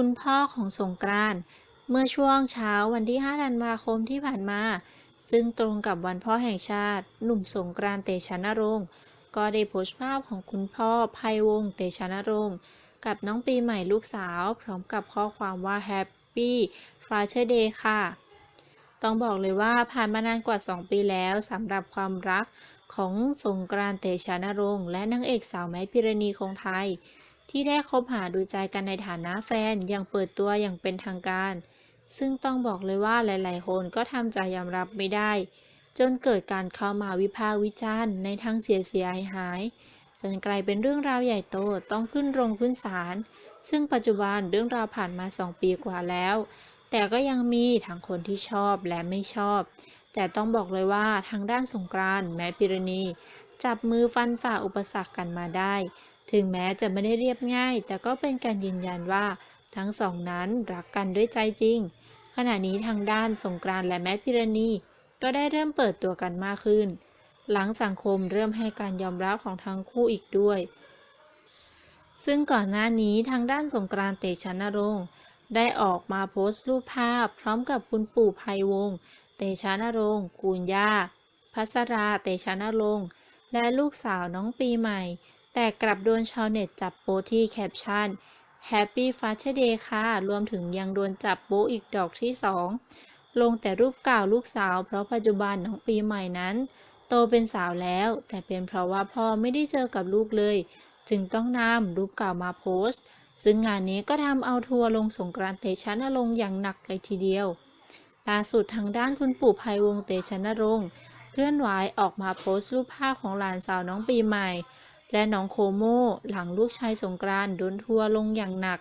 คุณพ่อของสงกรานต์เมื่อช่วงเช้าวันที่ 5 ธันวาคมที่ผ่านมา ซึ่งตรงกับวันพ่อแห่งชาติ หนุ่มสงกรานต์เตชะนรงค์ก็ได้โพสต์ภาพของคุณพ่อภัยวงศ์เตชะนรงค์กับน้องปีใหม่ลูกสาว พร้อมกับข้อความว่า Happy Father Day ค่ะ ต้องบอกเลยว่าผ่านมานานกว่า 2 ปีแล้วสำหรับความรักของสงกรานต์เตชะนรงค์และนางเอกสาวไม้พิรณีของไทย ที่ได้คบหาดูใจกันในฐานะแฟนอย่างเปิดตัวอย่างเป็นทางการ ซึ่งต้องบอกเลยว่าหลาย ๆ คนก็ทำใจยอมรับไม่ได้ จนเกิดการเข้ามาวิพากษ์วิจารณ์ในทางเสียเสียหายหายจนกลายเป็นเรื่องราวใหญ่โตต้องขึ้นโรงขึ้นศาลซึ่งปัจจุบันเรื่องราวผ่านมา 2 ปีกว่าแล้ว แต่ก็ยังมีทั้งคนที่ชอบและไม่ชอบ แต่ต้องบอกเลยว่าทางด้านสงกรานต์แม้พิรณี จับมือฟันฝ่าอุปสรรคกันมาได้ ถึงแม้จะไม่ได้เรียบง่าย แต่ก็เป็นการยืนยันว่าทั้งสองนั้นรักกันด้วยใจจริง ขณะนี้ทางด้านสงกรานและแมทพิรณีก็ได้เริ่มเปิดตัวกันมากขึ้น หลังสังคมเริ่มให้การยอมรับของทั้งคู่อีกด้วย ซึ่งก่อนหน้านี้ทางด้านสงกรานเตชะนรงค์ได้ออกมาโพสต์รูปภาพ พร้อมกับคุณปู่ภัยวงศ์เตชะนรงค์กูลย่าพัสราเตชะนรงค์และลูกสาวน้องปีใหม่ แต่กลับโดนชาวเน็ตจับโปที่แคปชั่น Happy Father Day ค่ะ รวมถึงยังโดนจับโปอีกดอกที่ 2 ลงแต่รูปเก่าลูกสาว เพราะปัจจุบันน้องปีใหม่นั้น โตเป็นสาวแล้ว แต่เป็นเพราะว่าพ่อไม่ได้เจอกับลูกเลย จึงต้องนำรูปเก่ามาโพสต์ ซึ่งงานนี้ก็ทำเอาทัวร์ลงสงกรานต์เตชะนรงค์อย่างหนักเลยทีเดียวล่าสุดทางด้านคุณปู่ภัยวงเตชะนรงค์เคลื่อนไหวออกมาโพสต์รูปภาพของหลานสาวน้องปีใหม่ และน้องโคโมหลังลูกชายสงกรานต์โดนทัวร์ลงอย่างหนัก